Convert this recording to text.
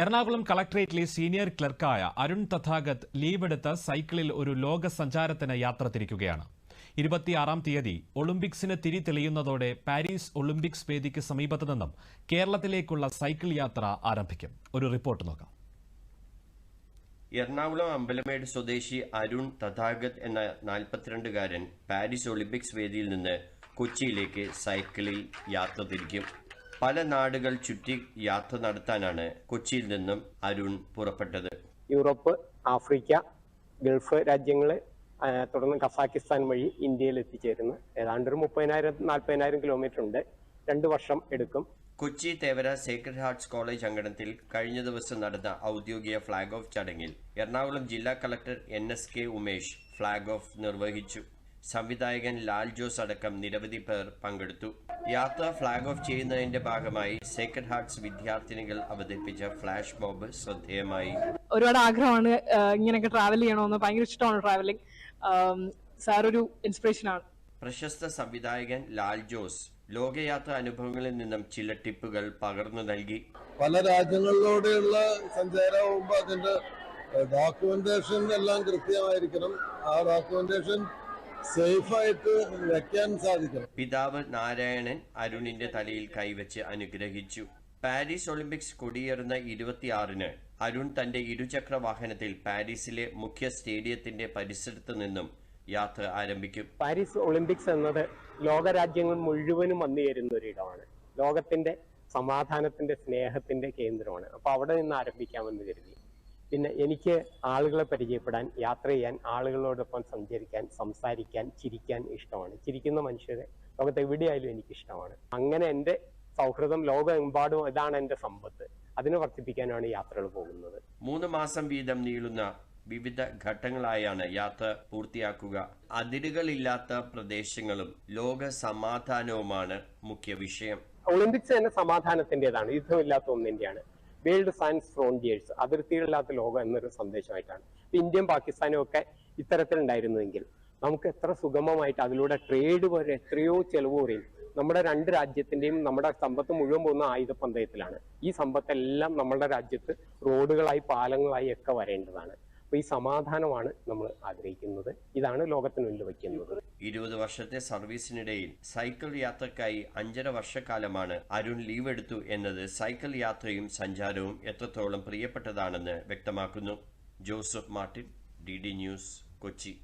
എറണാകുളം കളക്ടറേറ്റിലെ സീനിയർ ക്ലർക്കായ അരുൺ തഥാഗത് ലീവെടുത്ത് സൈക്കിളിൽ ഒരു ലോക സഞ്ചാരത്തിന് യാത്ര തിരിക്കുകയാണ് ഇരുപത്തിയാറാം തീയതി ഒളിമ്പിക്സിന് തിരി തെളിയുന്നതോടെ പാരീസ് ഒളിമ്പിക്സ് വേദിക്ക് സമീപത്തു നിന്നും കേരളത്തിലേക്കുള്ള സൈക്കിൾ യാത്ര ആരംഭിക്കും. ഒരു റിപ്പോർട്ട് നോക്കാം. എറണാകുളം അമ്പലമേട് സ്വദേശി അരുൺ തഥാഗത് എന്ന നാൽപ്പത്തിരണ്ടുകാരൻ പാരീസ് ഒളിമ്പിക്സ് വേദിയിൽ നിന്ന് കൊച്ചിയിലേക്ക് സൈക്കിളിൽ യാത്ര തിരിക്കും. പല നാടുകൾ ചുറ്റി യാത്ര നടത്താനാണ് കൊച്ചിയിൽ നിന്നും അരുൺ പുറപ്പെട്ടത്. യൂറോപ്പ് ആഫ്രിക്ക ഗൾഫ് രാജ്യങ്ങൾ തുടർന്ന് കസാക്കിസ്ഥാൻ വഴി ഇന്ത്യയിൽ എത്തിച്ചേരുന്ന. ഏതാണ്ട് ഒരു മുപ്പതിനായിരം നാൽപ്പതിനായിരം കിലോമീറ്റർ ഉണ്ട്. രണ്ടു വർഷം എടുക്കും. Kochi Thevara sacred hearts college അങ്കണത്തിൽ കഴിഞ്ഞ ദിവസം നടന്ന ഔദ്യോഗിക ഫ്ളാഗ് ഓഫ് ചടങ്ങിൽ എറണാകുളം ജില്ലാ collector N S K Umesh flag off നിർവഹിച്ചു. സംവിധായകൻ ലാൽ ജോസ് അടക്കം നിരവധി പേർ പങ്കെടുത്തു. യാത്ര ഫ്ളാഗ് ഓഫ് ചെയ്യുന്നതിന്റെ ഭാഗമായി സേക്രഡ് ഹാർട്സ് വിദ്യാർത്ഥിനികൾ അവതരിപ്പിച്ച ഫ്ലാഷ് മോബ് ശ്രദ്ധേയമായി. ഒരുപാട് ആഗ്രഹമാണ് ഇങ്ങനെയൊക്കെ ട്രാവൽ ചെയ്യണമെന്ന്. ഭയങ്കര ഇഷ്ടമാണ് ട്രാവലിംഗ് സാർ ഒരു ഇൻസ്പിറേഷൻ ആണ്. പ്രശസ്ത സംവിധായകൻ ലാൽ ജോസ് ലോകയാത്ര അനുഭവങ്ങളിൽ നിന്നും ചില ടിപ്പുകൾ പകർന്നു നൽകി. പല രാജ്യങ്ങളിലൂടെയുള്ള സഞ്ചാരമാകുമ്പോൾ അതിന്റെ ഡോക്യുമെന്റേഷൻ എല്ലാം കൃത്യമായിരിക്കണം. ആ ഡോക്യുമെന്റേഷൻ സേഫായിട്ട് വെക്കാൻ സാധിക്കണം. പിതാവ് നാരായണൻ അരുണിന്റെ തലയിൽ കൈവച്ച് അനുഗ്രഹിച്ചു. പാരീസ് ഒളിമ്പിക്സ് കൊടിയേറുന്ന ഇരുപത്തിയാറിന് അരുൺ തന്റെ ഇരുചക്ര വാഹനത്തിൽ പാരീസിലെ മുഖ്യ സ്റ്റേഡിയത്തിന്റെ പരിസരത്ത് നിന്നും യാത്ര ആരംഭിക്കും. പാരീസ് ഒളിമ്പിക്സ് എന്നത് ലോകരാജ്യങ്ങൾ മുഴുവനും വന്നു ചേരുന്ന ഇടമാണ്. ലോകത്തിന്റെ സമാധാനത്തിന്റെ സ്നേഹത്തിന്റെ കേന്ദ്രമാണ്. അപ്പൊ അവിടെ നിന്ന് ആരംഭിക്കാമെന്ന് കരുതി. പിന്നെ എനിക്ക് ആളുകളെ പരിചയപ്പെടാൻ യാത്ര ചെയ്യാൻ ആളുകളോടൊപ്പം സഞ്ചരിക്കാൻ സംസാരിക്കാൻ ചിരിക്കാൻ ഇഷ്ടമാണ്. ചിരിക്കുന്ന മനുഷ്യരെ ലോകത്ത് എവിടെയായാലും എനിക്ക് ഇഷ്ടമാണ് അങ്ങനെ എന്റെ സൗഹൃദം ലോകമെമ്പാടും ഇതാണ് എന്റെ സമ്പത്ത്. അതിനെ വർദ്ധിപ്പിക്കാനാണ് യാത്രകൾ പോകുന്നത്. മൂന്ന് മാസം വീതം നീളുന്ന വിവിധ ഘട്ടങ്ങളായാണ് യാത്ര പൂർത്തിയാക്കുക. അതിരുകളില്ലാത്ത പ്രദേശങ്ങളും ലോക സമാധാനവുമാണ് മുഖ്യ വിഷയം. ഒളിമ്പിക്സ് തന്നെ സമാധാനത്തിന്റെതാണ് യുദ്ധമില്ലാത്ത ഒന്നിന്റെയാണ് വേൾഡ് സയൻസ് ഫ്രോണ്ടിയേഴ്സ് അതിർത്തികളില്ലാത്ത ലോകം എന്നൊരു സന്ദേശമായിട്ടാണ്. ഇന്ത്യയും പാകിസ്ഥാനും ഒക്കെ ഇത്തരത്തിലുണ്ടായിരുന്നുവെങ്കിൽ നമുക്ക് എത്ര സുഗമമായിട്ട് അതിലൂടെ ട്രേഡ് വരെ എത്രയോ ചെലവ് കുറയും നമ്മുടെ രണ്ട് രാജ്യത്തിന്റെയും നമ്മുടെ സമ്പത്ത് മുഴുവൻ പോകുന്ന ആയുധ പന്തയത്തിലാണ്. ഈ സമ്പത്തെല്ലാം നമ്മുടെ രാജ്യത്ത് റോഡുകളായി പാലങ്ങളായി ഒക്കെ വരേണ്ടതാണ്. അപ്പൊ ഈ സമാധാനമാണ് നമ്മൾ ആഗ്രഹിക്കുന്നത്. ഇതാണ് ലോകത്തിന് മുന്നിൽ വയ്ക്കുന്നത് ഇരുപത് വർഷത്തെ സർവീസിനിടയിൽ സൈക്കിൾ യാത്രക്കായി അഞ്ചര വർഷക്കാലമാണ് അരുൺ ലീവ് എടുത്തു എന്നത് സൈക്കിൾ യാത്രയും സഞ്ചാരവും എത്രത്തോളം പ്രിയപ്പെട്ടതാണെന്ന് വ്യക്തമാക്കുന്നു. Joseph Martin D D news Kochi.